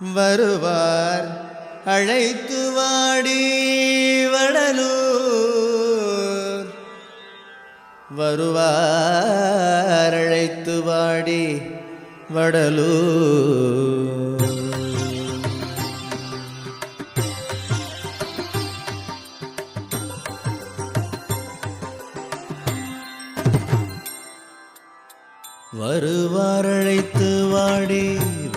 வருவார். அழைத்து வாடி வடலூர் வருவார் அழைத்து வாடி வடலூர் வருவார் அழைத்து வாடி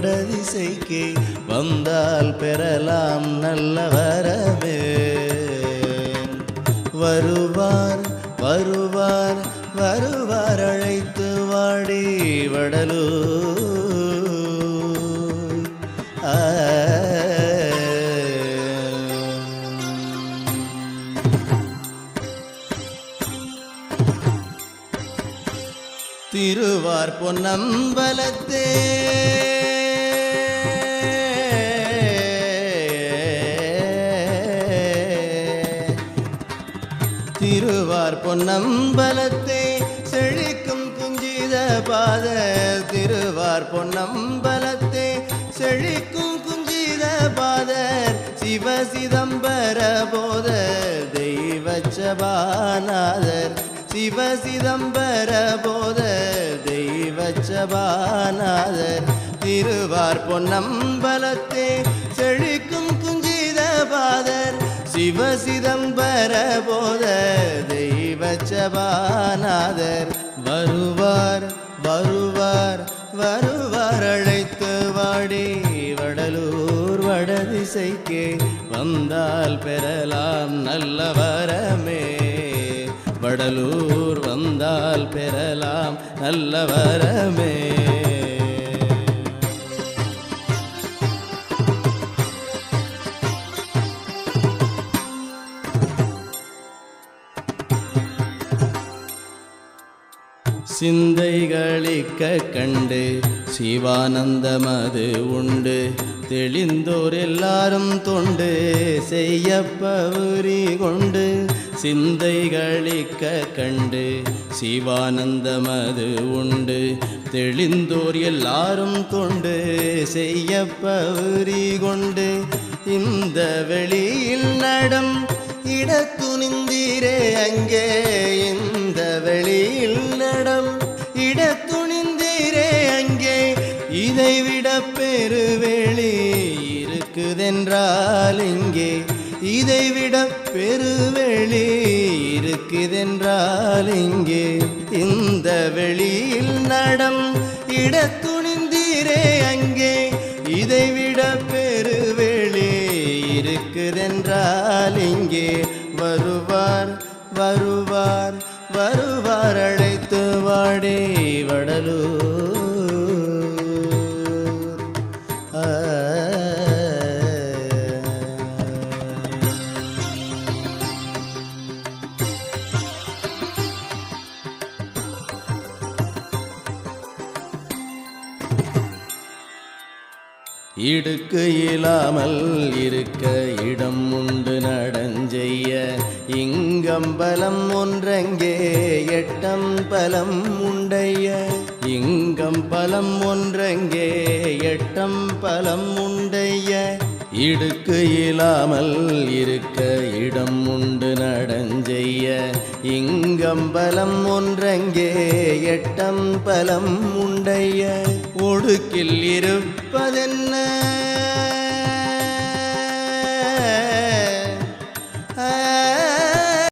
வடதிசைக்கே வந்தால் பெறலாம் நல்ல வரவே. வருவார் வருவார் வருவார் அழைத்து வாடி வடலூர். ஆ. திருவார் பொன்னம்பலத்தே. திருவார் பொன்னம்பலத்தே செழிக்கும் குஞ்சித பாத திருவார் பொன்னம்பலத்தே செழிக்கும் குஞ்சித பாத சிவ சிதம்பர போத தெய்வ சிவ சிதம்பர போத தெய்வ திருவார் பொன்னம்பலத்தே செழிக்கும் குஞ்சித பாதர். சிவ சிதம்பர போத தெய்வ சபாநாதர் வருவார் வருவார் வருவார் அழைத்து வாடி. வடலூர் வடதிசைக்கே வந்தால் பெறலாம் நல்ல வரமே. வடலூர் வந்தால் பெறலாம் நல்ல வரமே. சிந்தைகளிக்க கண்டு சிவானந்தமது உண்டு. தெளிந்தோர் எல்லாரும் தொண்டு செய்யப்பவுரி கொண்டு. சிந்தைகளிக்க கண்டு சிவானந்தமது உண்டு. தெளிந்தோர் எல்லாரும் தொண்டு செய்யப்பவுரி கொண்டு. இந்த வெளியில் நடம் இடத்துணிந்தீரே அங்கே இருக்குதென்றால் இங்கே இதைவிட பெருவெளி இருக்குதென்றால் இங்கே இந்த வெளியில் நடம் இட துணிந்தீரே அங்கே இதைவிட பெருவெளி இருக்குதென்றால் இங்கே வருவார் வருவார் வருவார் அழைத்து வாடே வடலூர். ஆ. இடுக்கு இல்லாமல் இருக்க இடம் உண்டு நடஞ்செய்ய. இங்கம்பலம் ஒன்றங்கே எட்டம் பலம் உண்டைய இங்கம் பலம் ஒன்றங்கே எட்டம் பலம் உண்டைய இடுக்கு இல்லாமல் இருக்க இடம் உண்டு நடஞ்செய்ய. இங்கம்பலம் ஒன்றங்கே எட்டம் பலம் உண்டைய ஒடுக்கில் இருப்பதென்ன?